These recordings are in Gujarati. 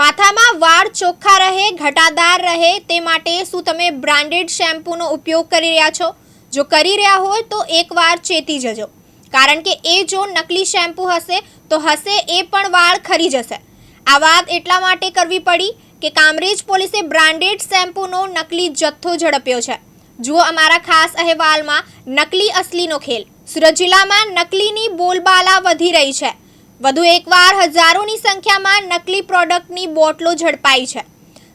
માથામાં વાળ ચોખ્ખા રહે, ઘટાદાર રહે, તે માટે શું તમે બ્રાન્ડેડ શેમ્પૂનો ઉપયોગ કરી રહ્યા છો? જો કરી રહ્યા હોય તો એકવાર ચેતી જજો. કારણ કે એ જો નકલી શેમ્પૂ હશે, તો હશે એ પણ વાળ ખરી જશે. આ વાત એટલા માટે કરવી પડી કે કામરેજ પોલીસે બ્રાન્ડેડ શેમ્પૂનો નકલી જથ્થો ઝડપ્યો છે. જુઓ અમારા ખાસ અહેવાલમાં નકલી અસલીનો ખેલ. સુરત જિલ્લામાં નકલીની બોલબાલા વધી રહી છે. વધુ એકવાર હજારોની સંખ્યામાં નકલી પ્રોડક્ટની બોટલો ઝડપાઈ છે.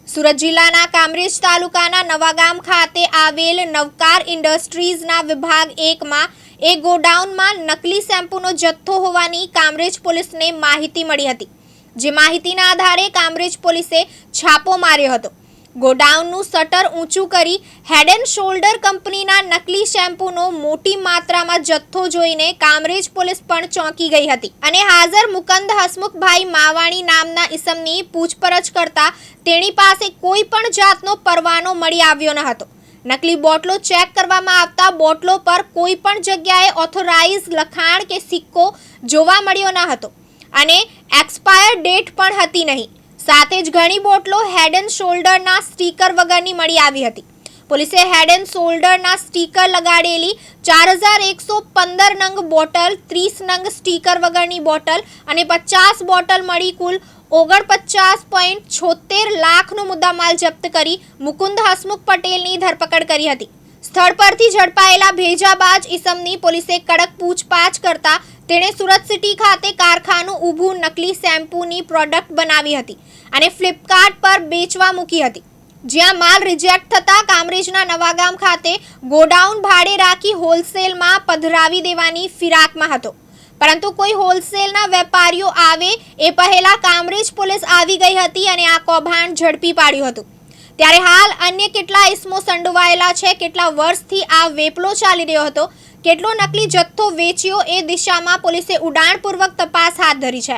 સુરત જિલ્લાના કામરેજ તાલુકાના નવાગામ ખાતે આવેલ નવકાર ઇન્ડસ્ટ્રીઝના વિભાગ એકમાં એ ગોડાઉનમાં નકલી શેમ્પૂનો જથ્થો હોવાની કામરેજ પોલીસને માહિતી મળી હતી. જે માહિતીના આધારે કામરેજ પોલીસે છાપો માર્યો હતો. ગોડાઉનનું શટર ઊંચું કરી હેડ એન્ડ શોલ્ડર કંપનીના નકલી શેમ્પૂનો મોટી માત્રામાં જથ્થો જોઈને કામરેજ પોલીસ પણ ચોંકી ગઈ હતી. અને હાજર મુકંદ હસમુખભાઈ માવાણી નામના ઈસમની પૂછપરછ કરતા તેની પાસે કોઈ પણ જાતનો પરવાનો મળી આવ્યો ન હતો. નકલી બોટલો ચેક કરવામાં આવતા બોટલો પર કોઈ પણ જગ્યાએ ઓથોરાઇઝ લખાણ કે સિક્કો જોવા મળ્યો ન હતો. અને એક્સપાયર ડેટ પણ હતી નહીં. સાથે જ ઘણી બોટલો હેડ એન્ડ શોલ્ડરના સ્ટીકર વગરની મળી આવી હતી. પોલીસે હેડ એન્ડ શોલ્ડરના સ્ટીકર લગાડેલી ચાર હજાર એકસો પંદર નંગ બોટલ, ત્રીસ નંગ સ્ટીકર વગરની બોટલ અને પચાસ બોટલ મળી કુલ ઓગણપચાસ પોઈન્ટ છોતેર લાખનો મુદ્દામાલ જપ્ત કરી મુકુંદ હસમુખ પટેલની ધરપકડ કરી હતી. સ્થળ પરથી ઝડપાયેલા ભેજાબાજ ઈસમની પોલીસે કડક પૂછપાછ કરતા તેણે સુરત સિટી ખાતે કારખાનું ઊભું નકલી શેમ્પૂની પ્રોડક્ટ બનાવી હતી અને ફ્લિપકાર્ટ પર વેચવા મૂકી હતી. જ્યાં માલ રિજેક્ટ થતા કામરેજના નવાગામ ખાતે ગોડાઉન ભાડે રાખી હોલસેલમાં પધરાવી દેવાની ફિરાકમાં હતો. પરંતુ કોઈ હોલસેલના વેપારીઓ આવે એ પહેલા કામરેજ પોલીસ આવી ગઈ હતી અને આ કૌભાંડ ઝડપી પાડ્યું હતું. ત્યારે હાલ અન્ય કેટલા ઇસમો સંડોવાયેલા છે, કેટલા વર્ષથી આ વેપલો ચાલી રહ્યો હતો, કેટલો નકલી જથ્થો વેચ્યો એ દિશામાં પોલીસે ઉડાણપૂર્વક તપાસ હાથ ધરી છે.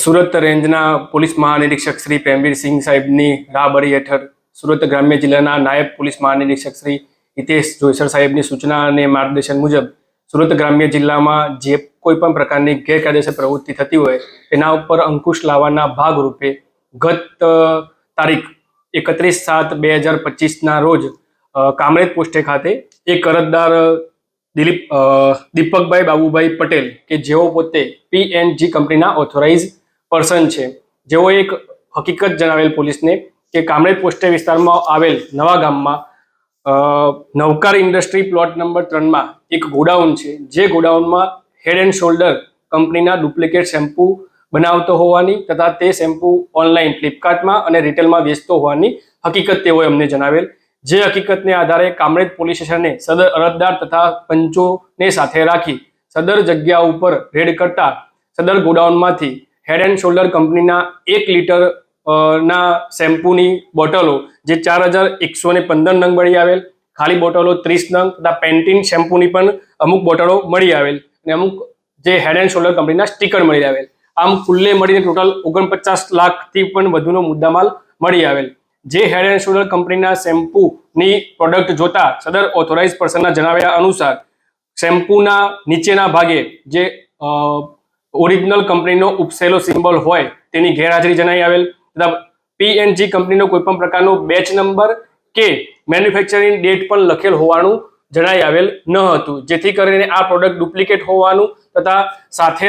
સુરત રેન્જના પોલીસ મહાનિરીક્ષક શ્રી પ્રેમવીરસિંહ સાહેબની રાહબરી હેઠળ સુરત ગ્રામ્ય જિલ્લાના નાયબ પોલીસ મહાનિરીક્ષક શ્રી હિતેશ જોઈસર સાહેબની સૂચના અને માર્ગદર્શન મુજબ સુરત ગ્રામ્ય જિલ્લામાં જે કોઈ પણ પ્રકારની ગેરકાયદેસર પ્રવૃત્તિ થતી હોય, એના ઉપર અંકુશ લાવવાના ભાગરૂપે ગત તારીખ એકત્રીસ સાત બે હજાર પચીસના રોજ કામરેજ પોસ્ટે ખાતે એક અરજદાર દિલીપ દીપકભાઈ બાબુભાઈ પટેલ કે જેઓ પોતે પીએનજી કંપનીના ઓથોરાઇઝ પર્સન છે. જેઓ એક હકીકત જણાવેલ પોલીસને કે કામરેજ પોસ્ટે વિસ્તારમાં આવેલ નવા ગામમાં નવકાર ઇન્ડસ્ટ્રી પ્લોટ નંબર ત્રણમાં એક ગોડાઉન છે. જે ગોડાઉનમાં હેડ એન્ડ શોલ્ડર કંપનીના ડુપ્લિકેટ શેમ્પૂ બનાવતો હોવાની તથા તે શેમ્પૂ ઓનલાઈન ફ્લિપકાર્ટમાં અને રિટેલમાં વેચતો હોવાની હકીકત તેઓએ અમને જણાવેલ. જે હકીકતને આધારે કામરેજ પોલીસ સ્ટેશને સદર અરજદાર તથા પંચોને સાથે રાખી સદર જગ્યા ઉપર રેડ કરતા સદર ગોડાઉનમાંથી હેડ એન્ડ શોલ્ડર કંપનીના એક લીટર ના શેમ્પૂની બોટલો, જે ચાર હજાર એકસો ને પંદર નંગ મળી આવેલ. ખાલી બોટલો ત્રીસ નંગ તથા પેન્ટીન શેમ્પૂની પણ અમુક બોટલો મળી આવેલ. અને અમુક જે હેડ એન્ડ શોલ્ડર કંપનીના સ્ટીકર મળી આવેલ. આમ કુલ્લે મળીને ટોટલ ઓગણપચાસ લાખથી પણ વધુનો મુદ્દામાલ મળી આવેલ. જે હેડ એન્ડ શોલ્ડર કંપનીના શેમ્પૂની પ્રોડક્ટ જોતા સદર ઓથોરાઇઝ પર્સનના જણાવ્યા અનુસાર, શેમ્પૂના નીચેના ભાગે જે ઓરિજિનલ કંપનીનો ઉપસેલો સિમ્બોલ હોય તેની ગેરહાજરી જણાઈ આવેલ. તથા પીએનજી કંપનીનો કોઈ પણ પ્રકારનો બેચ નંબર કે મેન્યુફેક્ચરિંગ ડેટ પણ લખેલ હોવાનું જણાઈ આવેલ ન હતું. જેથી કરીને આ પ્રોડક્ટ ડુપ્લિકેટ હોવાનું તથા સાથે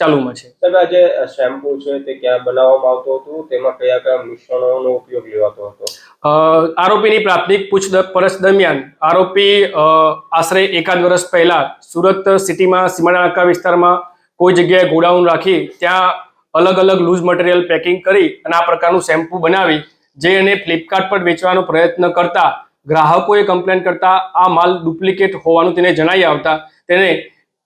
ચાલુમાં છે. સર આ જે શેમ્પુ છે તે ક્યાં બનાવવામાં આવતો હતું? તેમાં કયા કયા મિશ્રણોનો ઉપયોગ લેવાતો હતો? આરોપીની પ્રાથમિક પૂછપરછ દરમિયાન આરોપી આશરે એકાદ વર્ષ પહેલા સુરત સિટીમાં સીમાડાકા વિસ્તારમાં કોઈ જગ્યાએ ગોડાઉન રાખી ત્યાં અલગ અલગ લૂઝ મટીરિયલ પેકિંગ કરી અને આ પ્રકારનું શેમ્પુ બનાવી જે એને ફ્લિપકાર્ટ પર વેચવાનો પ્રયત્ન કરતા ગ્રાહકોએ કમ્પ્લેન કરતા આ માલ ડુપ્લિકેટ હોવાનું તેને જણાઈ આવતા તેને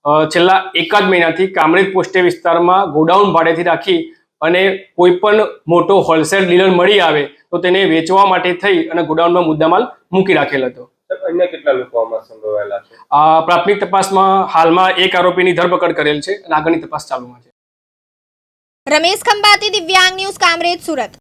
છેલ્લા એકાદ મહિનાથી કામરેજ પોસ્ટે વિસ્તારમાં ગોડાઉન ભાડેથી રાખી અને કોઈ પણ મોટો હોલસેલ ડીલર મળી આવે તો તેને વેચવા માટે થઈ અને ગોડાઉનમાં મુદ્દામાલ મૂકી રાખેલ હતો. અન્ય કેટલા લોકો આમાં સંડોવાયેલા છે? આ પ્રાથમિક તપાસમાં હાલમાં એક આરોપીની ધરપકડ કરેલ છે અને આગળની તપાસ ચાલુમાં છે. રમેશ ખંભાતી દિવ્યાંગ ન્યૂઝ કામરેજ સુરત.